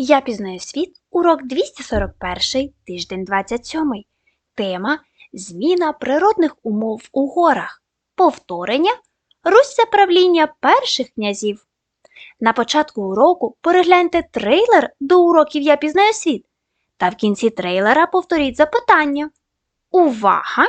Я пізнаю світ, урок 241, тиждень 27. Тема Зміна природних умов у горах. Повторення Русь правління перших князів. На початку уроку перегляньте трейлер до уроків Я пізнаю світ. Та в кінці трейлера повторіть запитання. Увага!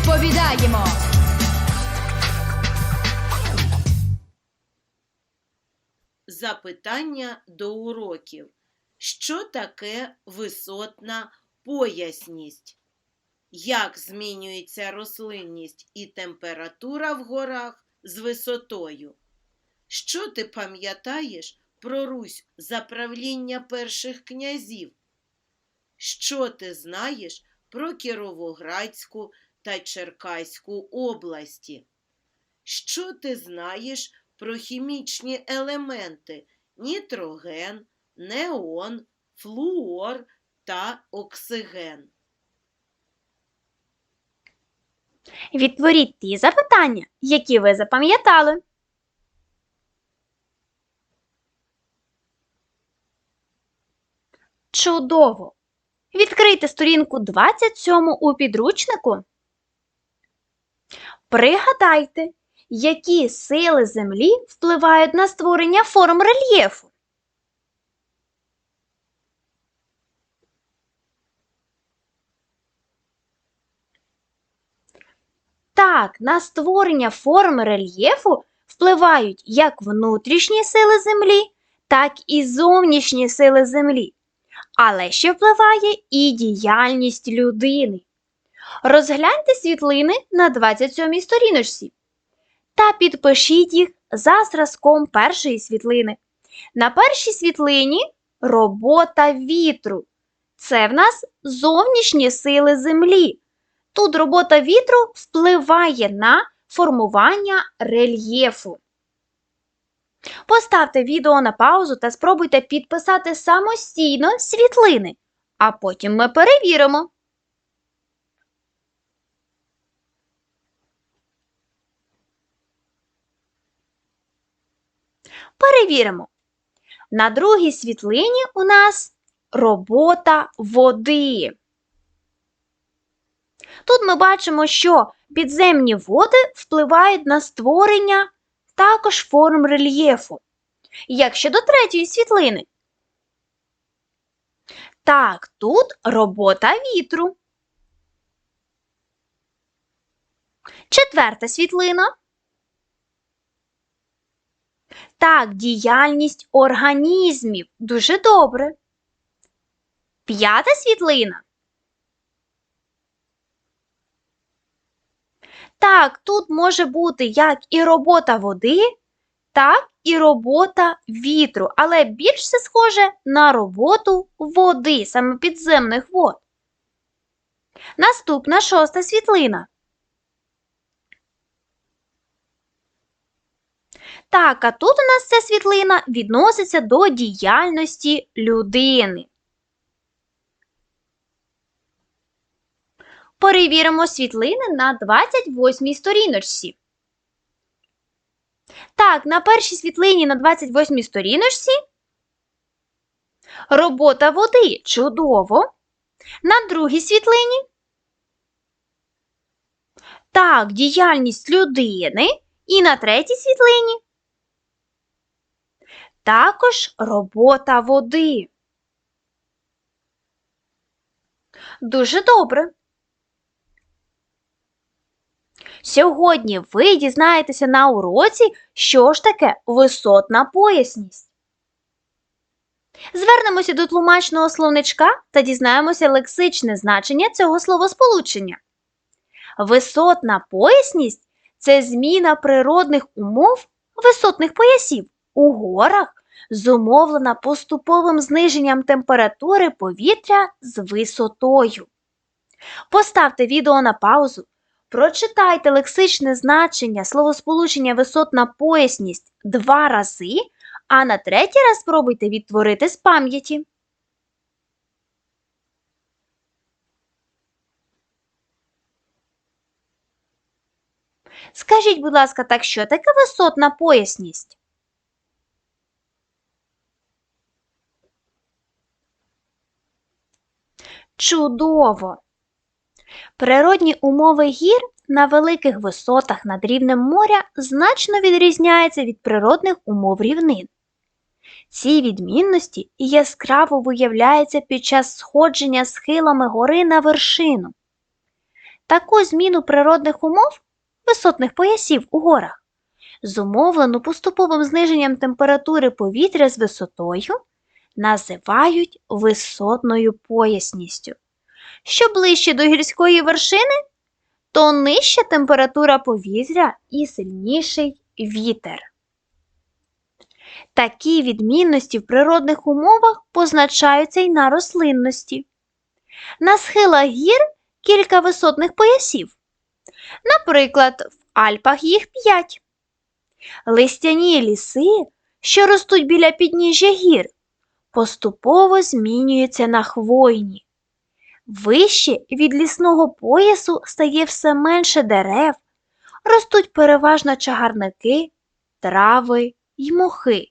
Відповідаємо. Запитання до уроків. Що таке висотна поясність? Як змінюється рослинність і температура в горах з висотою? Що ти пам'ятаєш про Русь за правління перших князів? Що ти знаєш про Кіровоградську та Черкаську області? Що ти знаєш про хімічні елементи нітроген, неон, флуор та оксиген? Відтворіть ті запитання, які ви запам'ятали. Чудово! Відкрийте сторінку 27 у підручнику. Пригадайте, які сили Землі впливають на створення форм рельєфу. Так, на створення форм рельєфу впливають як внутрішні сили Землі, так і зовнішні сили Землі. Але ще впливає і діяльність людини. Розгляньте світлини на 27-й сторіночці та підпишіть їх за зразком першої світлини. На першій світлині робота вітру. Це в нас зовнішні сили Землі. Тут робота вітру впливає на формування рельєфу. Поставте відео на паузу та спробуйте підписати самостійно світлини, а потім ми перевіримо. Перевіримо. На другій світлині у нас робота води. Тут ми бачимо, що підземні води впливають на створення також форм рельєфу. Як щодо третьої світлини? Так, тут робота вітру. Четверта світлина. Так, діяльність організмів. Дуже добре. П'ята світлина. Так, тут може бути як і робота води, так і робота вітру, але більш це схоже на роботу води, саме підземних вод. Наступна шоста світлина. Так, а тут у нас ця світлина відноситься до діяльності людини. Перевіримо світлини на 28 сторіночці. Так, на першій світлині на 28 сторіночці робота води чудово. На другій світлині. Так, діяльність людини. І на третій світлині. Також робота води. Дуже добре. Сьогодні ви дізнаєтеся на уроці, що ж таке висотна поясність. Звернемося до тлумачного словничка та дізнаємося лексичне значення цього словосполучення. Висотна поясність це зміна природних умов висотних поясів у горах, зумовлена поступовим зниженням температури повітря з висотою. Поставте відео на паузу, прочитайте лексичне значення словосполучення висотна поясність два рази, а на третій раз спробуйте відтворити з пам'яті. Скажіть, будь ласка, так що таке висотна поясність? Чудово! Природні умови гір на великих висотах над рівнем моря значно відрізняються від природних умов рівнин. Ці відмінності яскраво виявляються під час сходження схилами гори на вершину. Таку зміну природних умов висотних поясів у горах, зумовлену поступовим зниженням температури повітря з висотою, називають висотною поясністю. Що ближче до гірської вершини, то нижча температура повітря і сильніший вітер. Такі відмінності в природних умовах позначаються й на рослинності. На схилах гір кілька висотних поясів. Наприклад, в Альпах їх п'ять. Листяні ліси, що ростуть біля підніжжя гір, поступово змінюються на хвойні. Вище від лісного поясу стає все менше дерев, ростуть переважно чагарники, трави й мохи,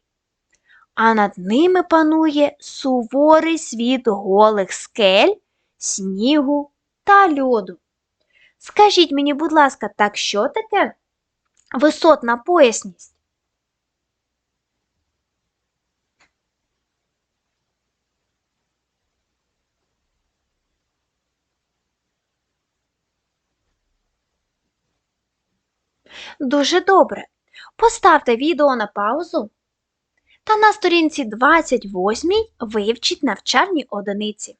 а над ними панує суворий світ голих скель, снігу та льоду. Скажіть мені, будь ласка, так що таке висотна поясність? Дуже добре. Поставте відео на паузу та на сторінці 28 вивчіть навчальні одиниці.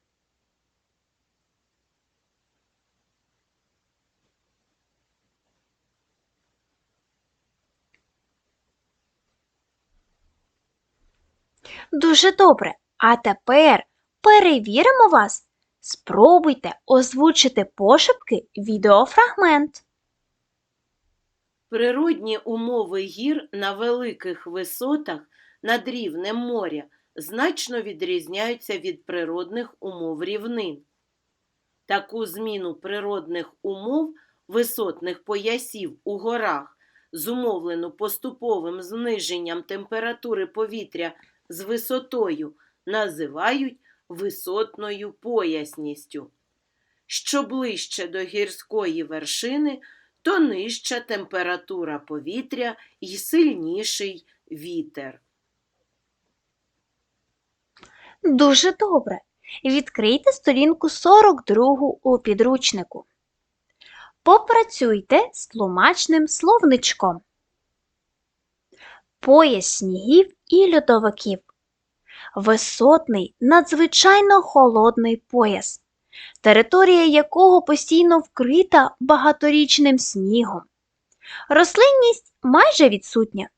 Дуже добре. А тепер перевіримо вас. Спробуйте озвучити пошепки відеофрагмент. Природні умови гір на великих висотах над рівнем моря значно відрізняються від природних умов рівнин. Таку зміну природних умов висотних поясів у горах, зумовлену поступовим зниженням температури повітря з висотою, називають висотною поясністю. Що ближче до гірської вершини, то нижча температура повітря і сильніший вітер. Дуже добре. Відкрийте сторінку 42 у підручнику. Попрацюйте з тлумачним словничком. Пояс снігів і льодовиків. Висотний, надзвичайно холодний пояс, територія якого постійно вкрита багаторічним снігом. Рослинність майже відсутня.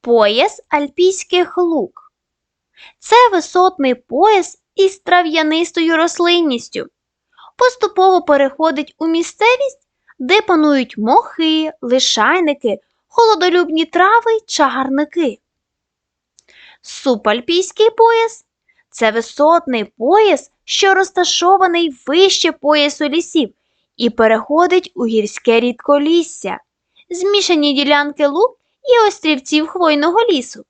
Пояс альпійських лук. Це висотний пояс із трав'янистою рослинністю. Поступово переходить у місцевість, де панують мохи, лишайники, холодолюбні трави чагарники. Супальпійський пояс це висотний пояс, що розташований вище поясу лісів і переходить у гірське рідколісся, змішані ділянки луг і острівців хвойного лісу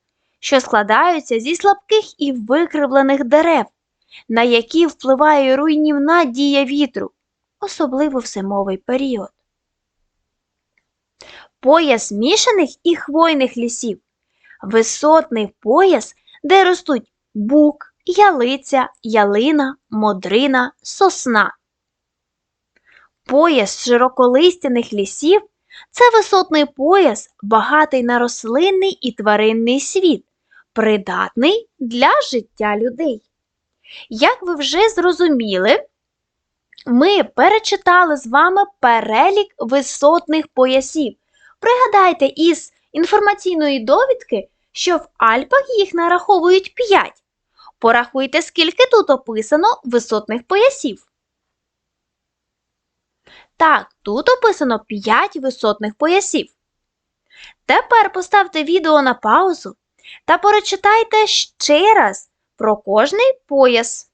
що складаються зі слабких і викривлених дерев, на які впливає руйнівна дія вітру, особливо в зимовий період. Пояс мішаних і хвойних лісів висотний пояс, де ростуть бук, ялиця, ялина, модрина, сосна. Пояс широколистяних лісів це висотний пояс, багатий на рослинний і тваринний світ, придатний для життя людей. Як ви вже зрозуміли, ми перечитали з вами перелік висотних поясів. Пригадайте із інформаційної довідки, що в Альпах їх нараховують 5. Порахуйте, скільки тут описано висотних поясів. Так, тут описано 5 висотних поясів. Тепер поставте відео на паузу та перечитайте ще раз про кожний пояс.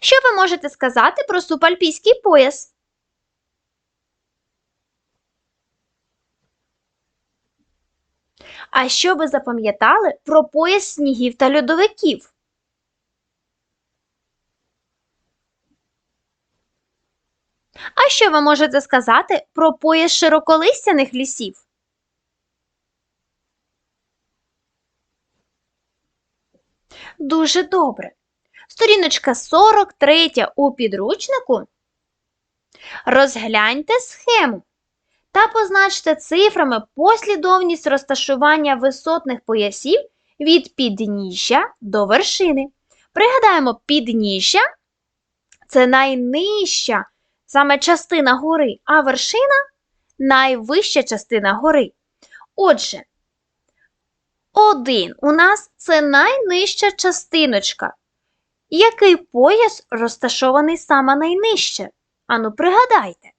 Що ви можете сказати про субальпійський пояс? А що ви запам'ятали про пояс снігів та льодовиків? А що ви можете сказати про пояс широколистяних лісів? Дуже добре. Сторіночка 43 у підручнику. Розгляньте схему та позначте цифрами послідовність розташування висотних поясів від підніжжя до вершини. Пригадаємо, підніжжя це найнижча саме частина гори, а вершина найвища частина гори. Отже, один у нас це найнижча частиночка. Який пояс розташований саме найнижче? Ану, пригадайте.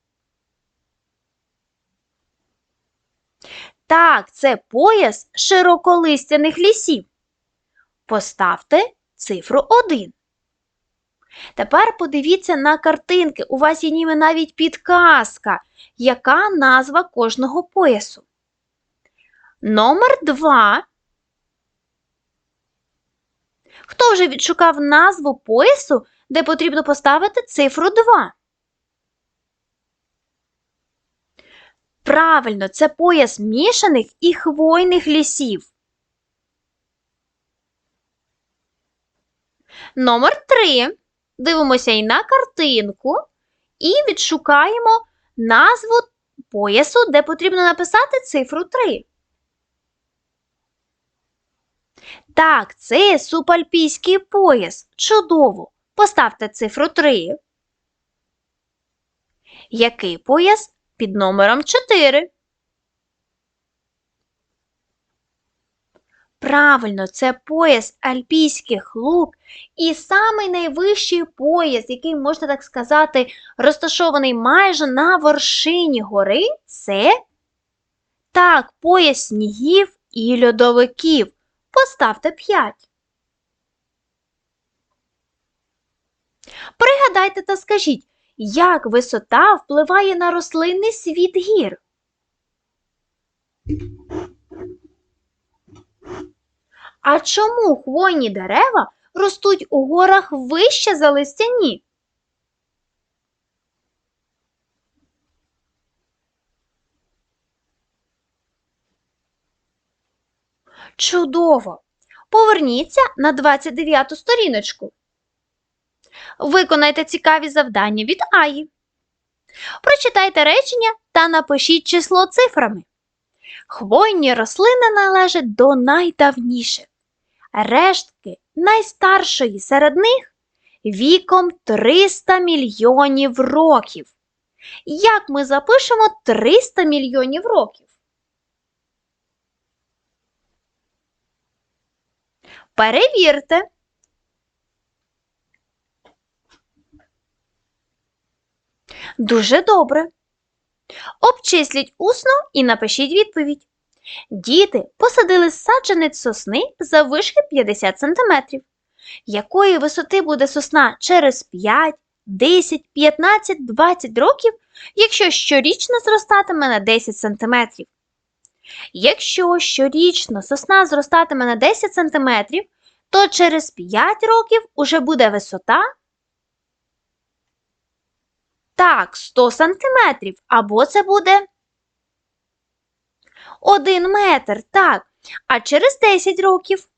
Так, це пояс широколистяних лісів. Поставте цифру 1. Тепер подивіться на картинки. У вас є ніби навіть підказка, яка назва кожного поясу. Номер 2. Хто вже відшукав назву поясу, де потрібно поставити цифру 2? Правильно, це пояс мішаних і хвойних лісів. Номер 3. Дивимося і на картинку і відшукаємо назву поясу, де потрібно написати цифру 3. Так, це субальпійський пояс. Чудово. Поставте цифру 3. Який пояс? Під номером 4. Правильно, це пояс альпійських лук і самий найвищий пояс, який, можна так сказати, розташований майже на вершині гори, це так, пояс снігів і льодовиків. Поставте 5. Пригадайте та скажіть, як висота впливає на рослинний світ гір? А чому хвойні дерева ростуть у горах вище за листяні? Чудово! Поверніться на 29 сторіночку. Виконайте цікаві завдання від Аї. Прочитайте речення та напишіть число цифрами. Хвойні рослини належать до найдавніших. Рештки найстаршої серед них віком 300 мільйонів років. Як ми запишемо 300 мільйонів років? Перевірте. Дуже добре. Обчисліть усно і напишіть відповідь. Діти посадили саджанець сосни заввишки 50 см. Якої висоти буде сосна через 5, 10, 15, 20 років, якщо щорічно зростатиме на 10 см? Якщо щорічно сосна зростатиме на 10 см, то через 5 років уже буде висота так, 100 сантиметрів, або це буде Один метр, так. А через 10 років?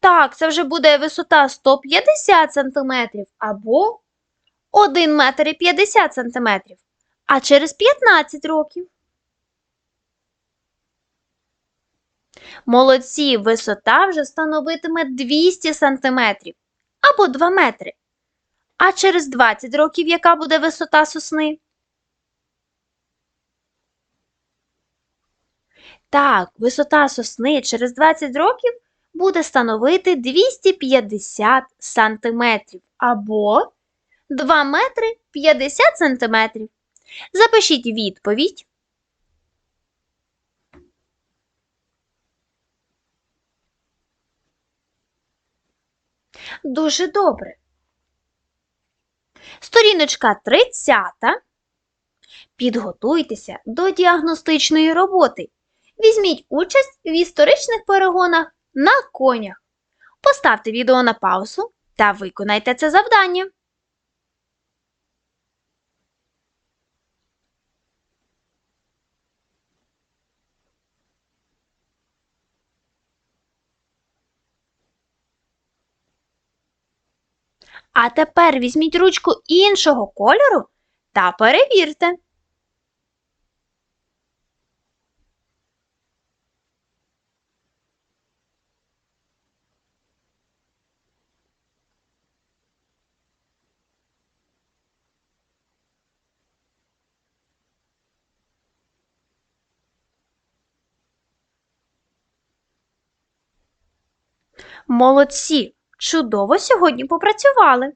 Так, це вже буде висота 150 сантиметрів або 1 метр і 50 сантиметрів. А через 15 років? Молодці, висота вже становитиме 200 сантиметрів або 2 метри. А через 20 років яка буде висота сосни? Так, висота сосни через 20 років буде становити 250 сантиметрів або 2 метри 50 сантиметрів. Запишіть відповідь. Дуже добре. Сторіночка 30. Підготуйтеся до діагностичної роботи. Візьміть участь в історичних перегонах на конях. Поставте відео на паузу та виконайте це завдання. А тепер візьміть ручку іншого кольору та перевірте. Молодці! Чудово сьогодні попрацювали.